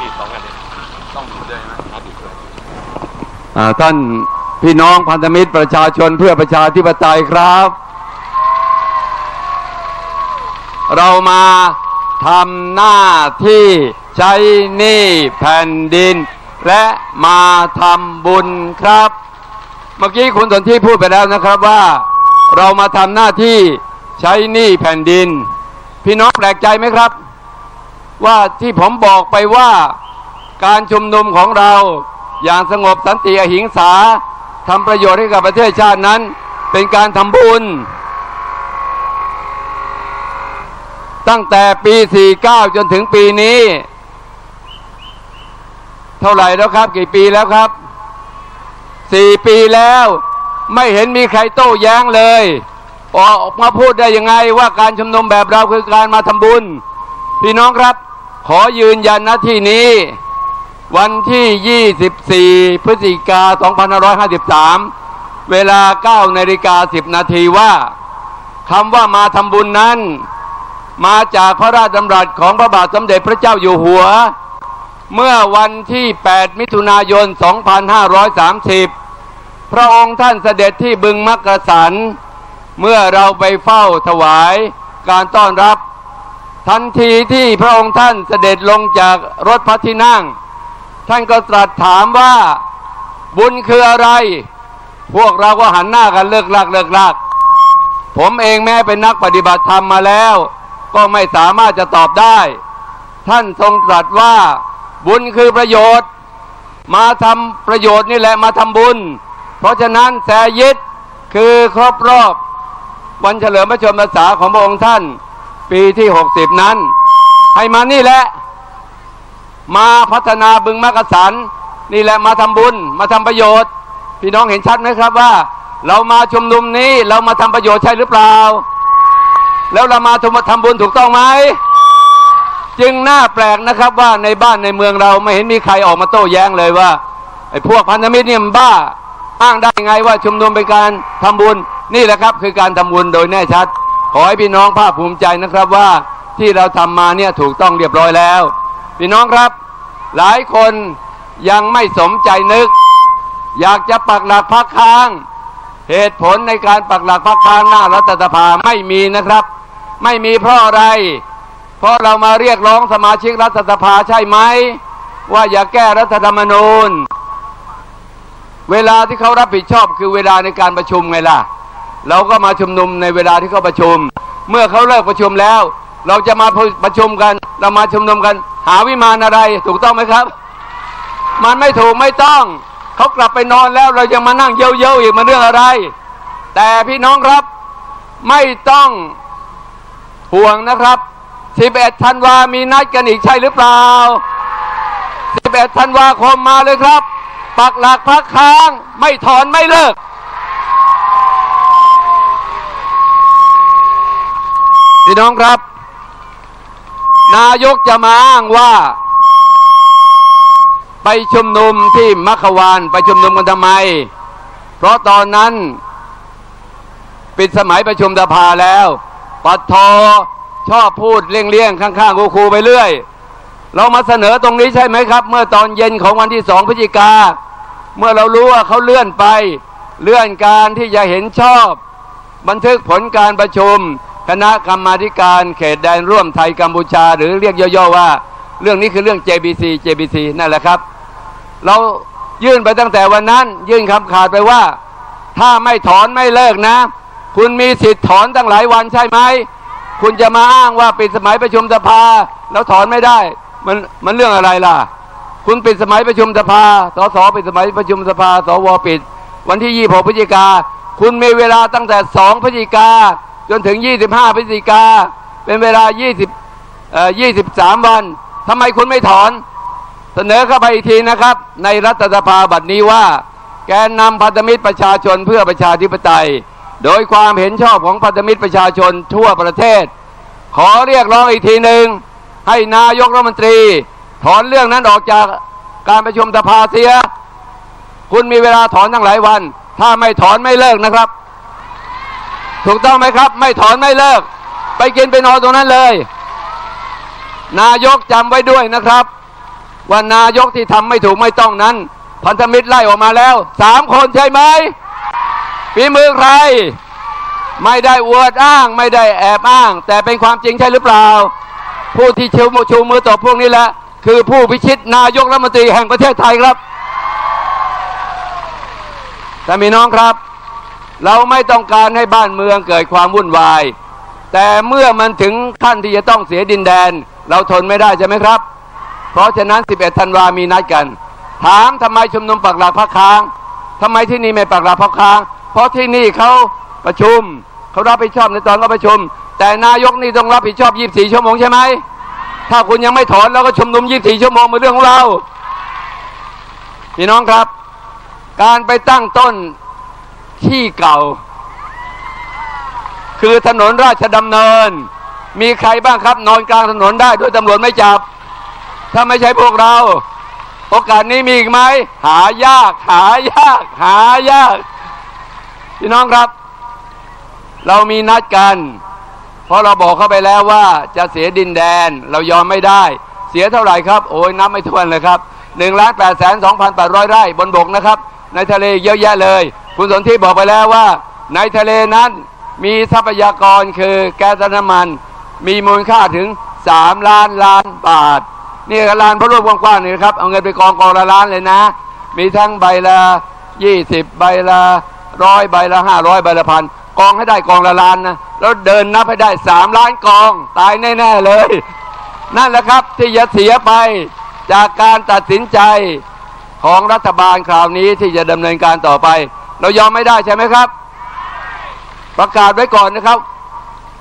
มีดสองอันเนี่ยต้องดูด้วยไหมครับดูด้วยอ่าท่านพี่น้องพันธมิตรประชาชนเพื่อประชาธิปไตยครับ เรามาทำหน้าที่ใช้หนี้แผ่นดิน และมาทำบุญครับ เมื่อกี้คุณสนที่พูดไปแล้วนะครับว่า เรามาทำหน้าที่ใช้หนี้แผ่นดิน พี่น้องแปลกใจไหมครับ ว่าที่ผมบอกไปว่าการชุมนุมของเราอย่างสงบสันติอหิงสาทำประโยชน์ให้กับประเทศชาตินั้น เป็นการทำบุญ ตั้งแต่ปี 49 จนถึงปีนี้ เท่าไหร่แล้วครับ กี่ปีแล้วครับสี่ปีแล้ว ไม่เห็นมีใครโต้แย้งเลยออกมาพูดได้ยังไงว่าการชุมนุมแบบเราคือการมาทำบุญ พี่น้องครับ ขอยืนยันณที่นี้ วันที่ 24 พฤศจิกา 2553 เวลา9นาฬิกา 10 นาทีว่าคำว่ามาทำบุญนั้น มาจากพระราชดำรัสของพระบาทสมเด็จพระเจ้าอยู่หัว เมื่อวันที่ 8 มิถุนายน 2530 พระองค์ท่านเสด็จที่บึงมักกะสัน เมื่อเราไปเฝ้าถวายการต้อนรับ ทันทีที่พระองค์ท่านเสด็จลงจากรถพระที่นั่ง ท่านก็ตรัสถามว่าบุญคืออะไร พวกเราก็หันหน้ากันเลิกลักเลิกลักผมเองแม้เป็นนักปฏิบัติธรรมมาแล้ว ก็ไม่สามารถจะตอบได้ ท่านทรงตรัสว่า บุญคือประโยชน์ มาทำประโยชน์นี่แหละมาทำบุญ เพราะฉะนั้นแสยิดคือครบรอบวันเฉลิมพระชนมพรรษาของพระองค์ท่าน ปีที่60นั้น ให้มานี่แหละ มาพัฒนาบึงมักสัน นี่แหละมาทำบุญมาทำประโยชน์ พี่น้องเห็นชัดไหมครับว่า เรามาชุมนุมนี้เรามาทำประโยชน์ใช่หรือเปล่า แล้วเรามาทำบุญถูกต้องไหมจึงน่าแปลกนะครับว่าในบ้านในเมืองเราไม่เห็นมีใครออกมาโต้แย้งเลยว่าไอ้พวกพันธมิตรเนี่ยมันบ้า อ้างได้ไงว่าชุมนุมเป็นการทำบุญ นี่แหละครับคือการทำบุญโดยแน่ชัด ขอให้พี่น้องภาคภูมิใจนะครับว่าที่เราทำมาเนี่ยถูกต้องเรียบร้อยแล้ว พี่น้องครับ หลายคนยังไม่สมใจนึก อยากจะปักหลักพักค้าง เหตุผลในการปักหลักพักค้างหน้ารัฐสภาไม่มีนะครับ ไม่มีเพราะอะไร เพราะเรามาเรียกร้องสมาชิกรัฐสภาใช่ไหมว่าอย่าแก้รัฐธรรมนูญ เวลาที่เขารับผิดชอบคือเวลาในการประชุมไงล่ะ เราก็มาชุมนุมในเวลาที่เขาประชุม เมื่อเขาเลิกประชุมแล้ว เราจะมาประชุมกัน เรามาชุมนุมกัน หาวิมานอะไรถูกต้องไหมครับ มันไม่ถูกไม่ต้อง เขากลับไปนอนแล้วเรายังมานั่งเย้ยๆอีกมาเรื่องอะไร แต่พี่น้องครับไม่ต้องห่วงนะครับ11ธันวามีนัดกันอีกใช่หรือเปล่า 11ธันวาคมมาเลยครับ ปักหลักพักค้างไม่ถอนไม่เลิก พี่น้องครับ นายกจะมาอ้างว่า ไปชุมนุมที่มัคควานไปชุมนุมกันทำไม เพราะตอนนั้น ปิดสมัยประชุมสภาแล้วปัดทอชอบพูดเลี่ยงๆ ข้างๆคูๆไปเรื่อย เรามาเสนอตรงนี้ใช่ไหมครับ เมื่อตอนเย็นของวันที่สองพฤศจิกา เมื่อเรารู้ว่าเขาเลื่อนไป เลื่อนการที่จะเห็นชอบ บันทึกผลการประชุม คณะกรรมาการเขตแดนร่วมไทยกัมพูชา หรือเรียกย่อๆว่า เรื่องนี้คือเรื่อง JBC JBC นั่นแหละครับ เรายื่นไปตั้งแต่วันนั้น ยื่นคำขาดไปว่า ถ้าไม่ถอนไม่เลิกนะ คุณมีสิทธิ์ถอนตั้งหลายวันใช่ไหม คุณจะมาอ้างว่าปิดสมัยประชุมสภา แล้วถอนไม่ได้ มันมันเรื่องอะไรล่ะ คุณปิดสมัยประชุมสภาสสปิดสมัยประชุมสภาสวปิด วันที่26พฤศจิกาคุณมีเวลาตั้งแต่2พฤศจิกา จนถึง 25พฤศจิกา เป็นเวลา 20เอ่อ23 วันทำไมคุณไม่ถอน เสนอเข้าไปอีกทีนะครับ ในรัฐสภาบัดนี้ว่า แกนนำพันธมิตรประชาชนเพื่อประชาธิปไตย โดยความเห็นชอบของพันธมิตรประชาชนทั่วประเทศ ขอเรียกร้องอีกทีหนึ่งให้นายกรัฐมนตรี ถอนเรื่องนั้นออกจากการประชุมสภาเสีย คุณมีเวลาถอนตั้งหลายวัน ถ้าไม่ถอนไม่เลิกนะครับ ถูกต้องไหมครับ ไม่ถอนไม่เลิก ไปกินไปนอนตรงนั้นเลย นายกจำไว้ด้วยนะครับ ว่านายกที่ทำไม่ถูกไม่ต้องนั้น พันธมิตรไล่ออกมาแล้วสามคนใช่ไหมฝีมือใคร ไม่ได้อวดอ้าง ไม่ได้แอบอ้าง แต่เป็นความจริงใช่หรือเปล่า ผู้ที่ชูมือชูมือตบพวกนี้แหละคือผู้พิชิตนายกรัฐมนตรีแห่งประเทศไทยครับแต่มีน้องครับ เราไม่ต้องการให้บ้านเมืองเกิดความวุ่นวาย แต่เมื่อมันถึงขั้นที่จะต้องเสียดินแดน เราทนไม่ได้ใช่ไหมครับ เพราะฉะนั้น 11 ธันวามีนัดกัน ถามทำไมชุมนุมปักหลักพักค้างทำไมที่นี่ไม่ปักหลักพักค้าง เพราะที่นี่เขาประชุมเขารับผิดชอบในตอนเขาประชุม แต่นายกนี่ต้องรับผิดชอบ 24 ชั่วโมงใช่ไหมถ้าคุณยังไม่ถอนเราก็ชุมนุม 24 ชั่วโมงเป็นเรื่องของเราพี่น้องครับ การไปตั้งต้น ที่เก่า คือถนนราชดำเนิน มีใครบ้างครับ นอนกลางถนนได้ด้วยตำรวจไม่จับ ถ้าไม่ใช่พวกเรา โอกาสนี้มีอีกไหม หายาก หายาก หายาก พี่น้องครับ เรามีนัดกัน เพราะเราบอกเข้าไปแล้วว่าจะเสียดินแดนเรายอมไม่ได้ เสียเท่าไหร่ครับ โอ้ยนับไม่ถ้วนเลยครับหนึ่งล้านแปดแสนสองพันแปดร้อยไร่บนบกนะครับ ในทะเลเยอะแยะเลย คุณสนธิบอกไปแล้วว่า ในทะเลนั้นมีทรัพยากรคือแก๊สน้ำมัน มีมูลค่าถึง 3 ล้านล้านบาท นี่ก็ลานพระรูปกว้างๆนี่นะครับ เอาเงินไปกองกองละล้านเลยนะ มีทั้งใบละ20 ใบละร้อยใบละ500 ใบละพันกองให้ได้กองละล้านนะ แล้วเดินนับให้ได้ 3 ล้านกอง ตายแน่ๆเลย นั่นแหละครับที่จะเสียไปจากการตัดสินใจของรัฐบาลคราวนี้ที่จะดำเนินการต่อไป เรายอมไม่ได้ใช่ไหมครับ ประกาศไว้ก่อนนะครับ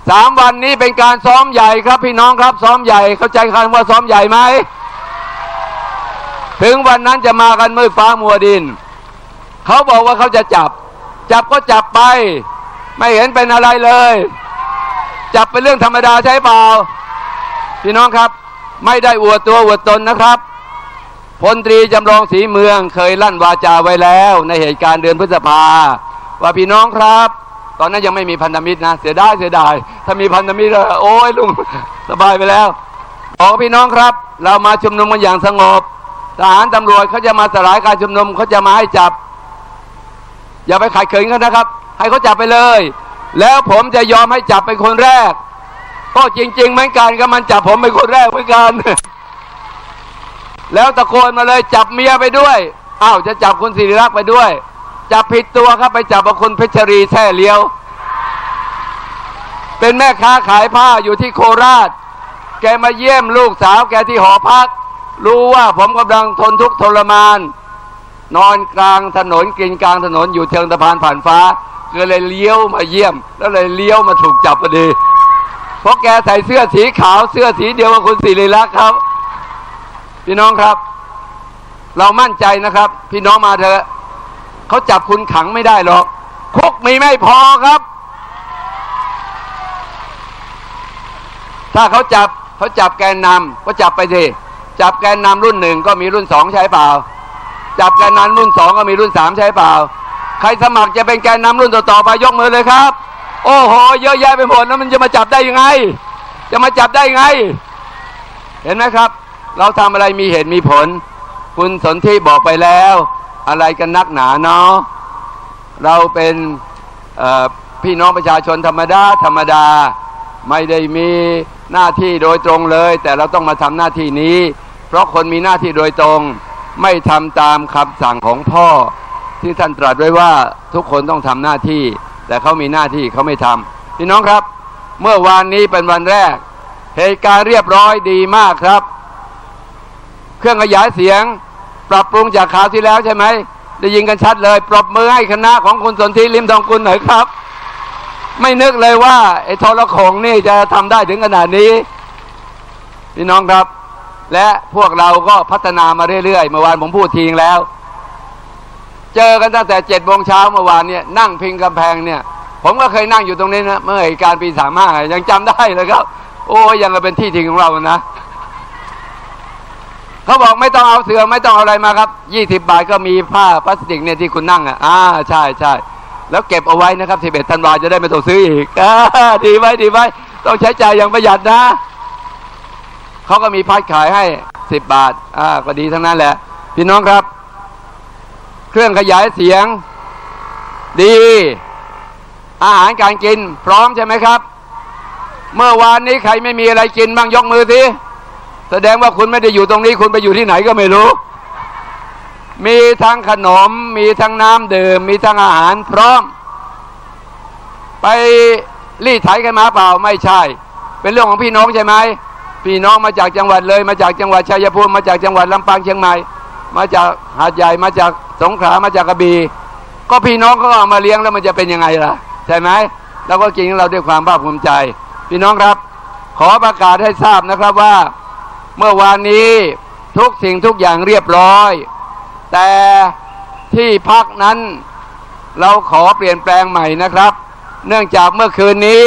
สามวันนี้เป็นการซ้อมใหญ่ครับพี่น้องครับ ซ้อมใหญ่เข้าใจคำว่าซ้อมใหญ่ไหมถึงวันนั้นจะมากันมืดฟ้ามัวดิน เขาบอกว่าเขาจะจับ จับก็จับไป ไม่เห็นเป็นอะไรเลย จับเป็นเรื่องธรรมดาใช่เปล่า พี่น้องครับ ไม่ได้อวดตัวอวดตนนะครับ พลตรีจำลองศรีเมืองเคยลั่นวาจาไว้แล้วในเหตุการณ์เดือนพฤษภา ว่าพี่น้องครับ ตอนนั้นยังไม่มีพันธมิตรนะ เสียดายเสียดาย ถ้ามีพันธมิตรล้วโอ้ยลุงสบายไปแล้วบอกพี่น้องครับ เรามาชุมนุมกันอย่างสงบทหารตำรวจเขาจะมาสลายการชุมนุมเขาจะมาให้จับ อย่าไปขัดขืนกันนะครับ ให้เขาจับไปเลย แล้วผมจะยอมให้จับเป็นคนแรก ก็จริง ๆ เหมือนกันก็มันจับผมเป็นคนแรกเหมือนกัน แล้วตะโกนมาเลยจับเมียไปด้วยอ้าวจะจับคุณสิริรักษ์ไปด้วย จับผิดตัวครับไปจับคุณเพชรีแท่เลี้ยว เป็นแม่ค้าขายผ้าอยู่ที่โคราช แกมาเยี่ยมลูกสาวแกที่หอพัก รู้ว่าผมกำลังทนทุกข์ทรมาน นอนกลางถนนกินกลางถนนอยู่เชิงสะพานผ่านฟ้าก็เลยเลี้ยวมาเยี่ยม แล้วเลยเลี้ยวมาถูกจับพอดี เพราะแกใส่เสื้อสีขาวเสื้อสีเดียวกับคุณสิริรักษ์ครับ พี่น้องครับ เรามั่นใจนะครับ พี่น้องมาเถอะเขาจับคุณขังไม่ได้หรอกคุกมีไม่พอครับ ถ้าเขาจับเขาจับแกนนำก็จับไปสิจับแกนนำรุ่นหนึ่งก็มีรุ่นสองใช่เปล่า จับแกนนำรุ่นสองก็มีรุ่นสามใช่เปล่า ใครสมัครจะเป็นแกนนำรุ่นต่อๆไปยกมือเลยครับ โอ้โห เยอะแยะไปหมดแล้วมันจะมาจับได้ยังไง จะมาจับได้ยังไง เห็นไหมครับ เราทำอะไรมีเหตุมีผล คุณสนธิบอกไปแล้ว อะไรกันนักหนาเนาะเราเป็นพี่น้องประชาชนธรรมดาธรรมดา ไม่ได้มีหน้าที่โดยตรงเลย แต่เราต้องมาทำหน้าที่นี้ เพราะคนมีหน้าที่โดยตรง ไม่ทำตามคำสั่งของพ่อ ที่ท่านตรัสไว้ว่าทุกคนต้องทำหน้าที่ แต่เขามีหน้าที่เขาไม่ทำพี่น้องครับ เมื่อวานนี้เป็นวันแรก เหตุการณ์เรียบร้อยดีมากครับ เครื่องขยายเสียง ปรับปรุงจากข่าวที่แล้วใช่ไหมได้ยินกันชัดเลยปรบมือให้คณะของคุณสนธิลิมทองกุลหน่อยครับ ไม่นึกเลยว่าไอ้ทรโขงนี่จะทำได้ถึงขนาดนี้พี่น้องครับ และพวกเราก็พัฒนามาเรื่อยๆเมื่อวานผมพูดทีงแล้ว เจอกันตั้งแต่เจ็ดโมงเช้าเมื่อวานเนี่ยนั่งพิงกำแพงเนี่ยผมก็เคยนั่งอยู่ตรงนี้นะเมื่อเหตุการณ์ปีสามห้ายังจำได้เลยครับ โอ้ยยังเป็นที่ทิ้งของเรานะ เขาบอกไม่ต้องเอาเสือไม่ต้องเอาอะไรมาครับยี่สิบาทก็มีผ้าพลาสติกเนี่ยที่คุณนั่งอะอ่าใช่ใช่แล้วเก็บเอาไว้นะครับสิบเอ็ดธันวาจะได้ไม่ต้องซื้ออีกอดีไว้ดีไว้ต้องใช้จ่ายอย่างประหยัดนะเขาก็มีพัดขายให้สิบบาทอ่าก็ดีทั้งนั้นแหละ พี่น้องครับ เครื่องขยายเสียง ดี อาหารการกิน พร้อมใช่ไหมครับ เมื่อวานนี้ใครไม่มีอะไรกินบ้างยกมือสิ แสดงว่าคุณไม่ได้อยู่ตรงนี้ คุณไปอยู่ที่ไหนก็ไม่รู้ มีทั้งขนม มีทั้งน้ำดื่ม มีทั้งอาหารพร้อม ไปรีดไถกันมาเปล่าไม่ใช่ เป็นเรื่องของพี่น้องใช่ไหมพี่น้องมาจากจังหวัดเลย มาจากจังหวัดชัยภูมิมาจากจังหวัดลำปางเชียงใหม่ มาจากหาดใหญ่มาจากสงขลามาจากกระบี่ก็พี่น้องเขาเอามาเลี้ยงแล้วมันจะเป็นยังไงล่ะใช่ไหมแล้วก็กินเราด้วยความภาคภูมิใจ พี่น้องครับ ขอประกาศให้ทราบนะครับว่า เมื่อวานนี้ทุกสิ่งทุกอย่างเรียบร้อย แต่ที่พักนั้นเราขอเปลี่ยนแปลงใหม่นะครับ เนื่องจากเมื่อคืนนี้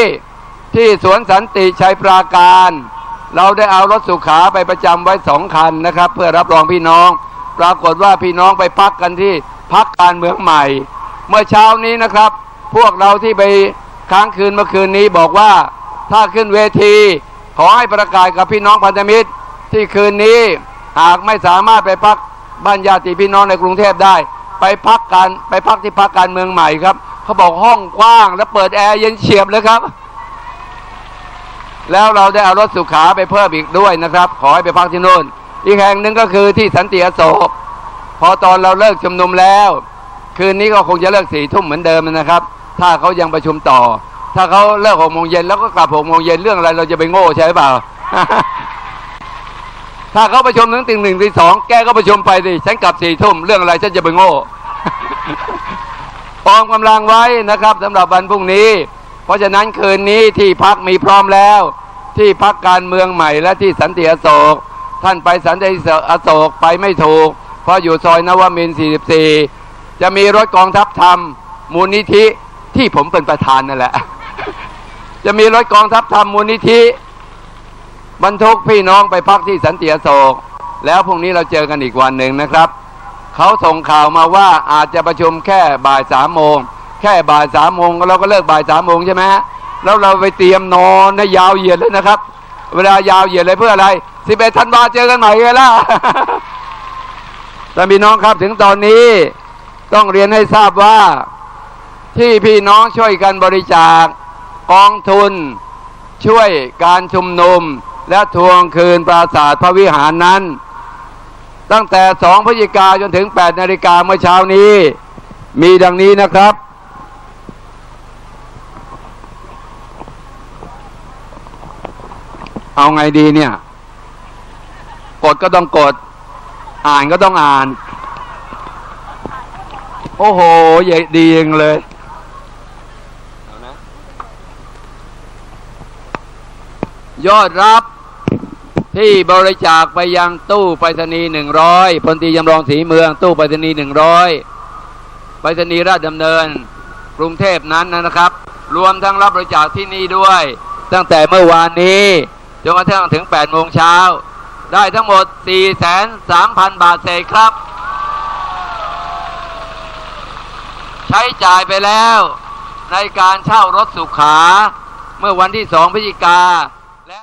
ที่สวนสันติชัยปราการ เราได้เอารถสุขาไปประจำไว้สองคันนะครับ เพื่อรับรองพี่น้อง ปรากฏว่าพี่น้องไปพักกันที่พักการเมืองใหม่ เมื่อเช้านี้นะครับ พวกเราที่ไปค้างคืนเมื่อคืนนี้บอกว่าถ้าขึ้นเวที ขอให้ประกาศกับพี่น้องพันธมิตร ที่คืนนี้หากไม่สามารถไปพักบ้านญาติพี่น้องในกรุงเทพได้ ไปพักการไปพักที่พักการเมืองใหม่ครับเขาบอกห้องกว้างและเปิดแอร์เย็นเฉียบเลยครับ แล้วเราได้เอารถสุขาไปเพิ่มอีกด้วยนะครับ ขอให้ไปพักที่โน่น อีกแห่งหนึ่งก็คือที่สันติอโศกพอตอนเราเลิกชุมนุมแล้ว คืนนี้ก็คงจะเลิกสี่ทุ่มเหมือนเดิมนะครับ ถ้าเขายังประชุมต่อ ถ้าเขาเลิกหกโมงเย็นแล้วก็กลับหกโมงเย็นเรื่องอะไรเราจะไปโง่ใช่เปล่า ถ้าเขาประชุมถึงตีหนึ่งตีสองแกก็ประชุมไปดิฉันกลับสี่ทุ่มเรื่องอะไรฉันจะไปโง่ปองกำลังไว้นะครับสำหรับวันพรุ่งนี้ เพราะฉะนั้นคืนนี้ที่พักมีพร้อมแล้ว ที่พักการเมืองใหม่และที่สันติอโศก ท่านไปสันติอโศกไปไม่ถูก เพราะอยู่ซอยนวมิน 44 จะมีรถกองทัพธรรม มูลนิธิที่ผมเป็นประธานนั่นแหละ จะมีรถกองทัพธรรมมูลนิธิ บรรทุกพี่น้องไปพักที่สันติอโศก แล้วพรุ่งนี้เราเจอกันอีกวันหนึ่งนะครับ เขาส่งข่าวมาว่าอาจจะประชุมแค่บ่ายสามโมง แค่บ่ายสามโมงเราก็เลิกบ่ายสามโมงใช่ไหมแล้วเราไปเตรียมนอนให้ยาวเหยียดเลยนะครับ เวลายาวเหยียดเลยเพื่ออะไรสิบเอ็ดธันวาเจอกันใหม่เลยล่ะแต่พี่น้องครับถึงตอนนี้ต้องเรียนให้ทราบว่าที่พี่น้องช่วยกันบริจาคกองทุน ช่วยการชุมนุม และทวงคืนปราสาทพระวิหารนั้น ตั้งแต่2พฤศจิกาจนถึง8นาฬิกาเมื่อเช้านี้ มีดังนี้นะครับเอาไงดีเนี่ย กดก็ต้องกด อ่านก็ต้องอ่าน โอ้โหใหญ่ดีเองเลยยอดรับ ที่บริจาคไปยังตู้ไปรษณีย์หนึ่งร้อยพลตีจำลองสีเมือง ตู้ไปรษณีย์หนึ่งร้อยไปรษณีย์ราชดำเนิน กรุงเทพนั้นนะครับ รวมทั้งรับบริจาคที่นี่ด้วย ตั้งแต่เมื่อวานนี้จนกระทั่งถึง8โมงเช้า ได้ทั้งหมด 4,3,000 บาทเศษครับ ใช้จ่ายไปแล้วในการเช่ารถสุขา เมื่อวันที่2พฤศจิกา